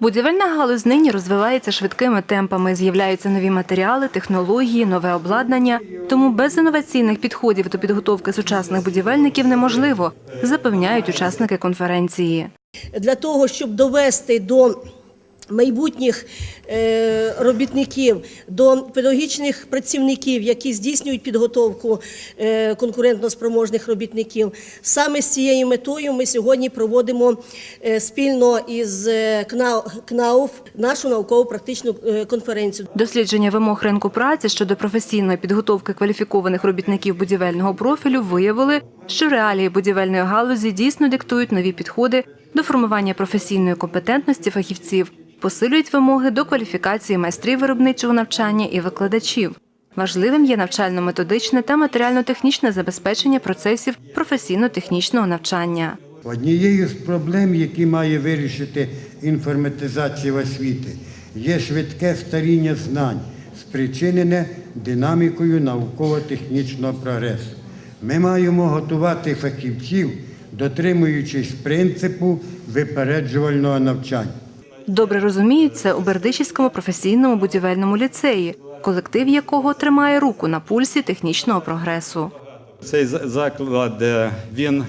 Будівельна галузь нині розвивається швидкими темпами. З'являються нові матеріали, технології, нове обладнання. Тому без інноваційних підходів до підготовки сучасних будівельників неможливо, запевняють учасники конференції. для того, щоб довести до майбутніх е, робітників, до педагогічних працівників, які здійснюють підготовку е, конкурентноспроможних робітників. Саме з цією метою ми сьогодні проводимо е, спільно із КНАУФ нашу науково-практичну конференцію. Дослідження вимог ринку праці щодо професійної підготовки кваліфікованих робітників будівельного профілю виявили, що реалії будівельної галузі дійсно диктують нові підходи до формування професійної компетентності фахівців, посилюють вимоги до кваліфікації майстрів виробничого навчання і викладачів. Важливим є навчально-методичне та матеріально-технічне забезпечення процесів професійно-технічного навчання. Однією з проблем, які має вирішити інформатизація освіти, є швидке старіння знань, спричинене динамікою науково-технічного прогресу. Ми маємо готувати фахівців, дотримуючись принципу випереджувального навчання. Добре розуміють це у Бердичівському професійному будівельному ліцеї, колектив якого тримає руку на пульсі технічного прогресу. Цей заклад е, він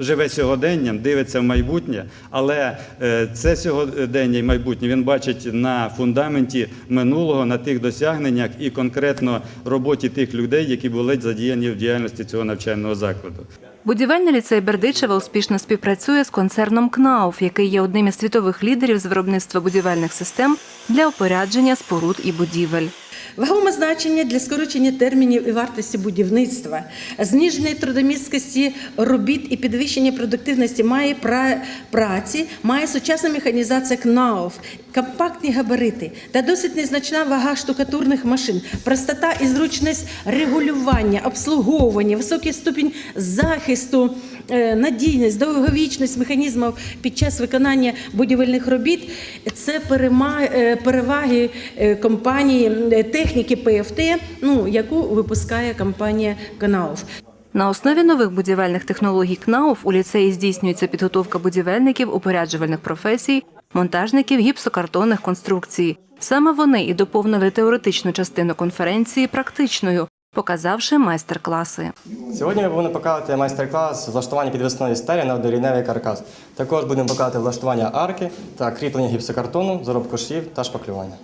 живе сьогоденням, дивиться в майбутнє, але е, це сьогодення і майбутнє він бачить на фундаменті минулого, на тих досягненнях і конкретно роботі тих людей, які були задіяні в діяльності цього навчального закладу. Будівельний ліцей Бердичева успішно співпрацює з концерном КНАУФ, який є одним із світових лідерів з виробництва будівельних систем для опорядження споруд і будівель. Вагоме значення для скорочення термінів і вартості будівництва, зниження трудомісткості робіт і підвищення продуктивності має праці, має сучасна механізація КНАУФ, компактні габарити та досить незначна вага штукатурних машин, простота і зручність регулювання, обслуговування, високий ступінь захисту, е, надійність, довговічність механізмів під час виконання будівельних робіт це е, переваги е, компанії техніки ПФТ, ну яку випускає компанія Канауф. На основі нових будівельних технологій КНАУФ у ліцеї здійснюється підготовка будівельників упоряджувальних професій, монтажників гіпсокартонних конструкцій. Саме вони і доповнили теоретичну частину конференції практичною, показавши майстер-класи. Сьогодні ми будемо показувати майстер-клас влаштування підвісної стелі на дорівневий каркас. Також будемо показувати влаштування арки та кріплення гіпсокартону, заробку швів та шпаклювання.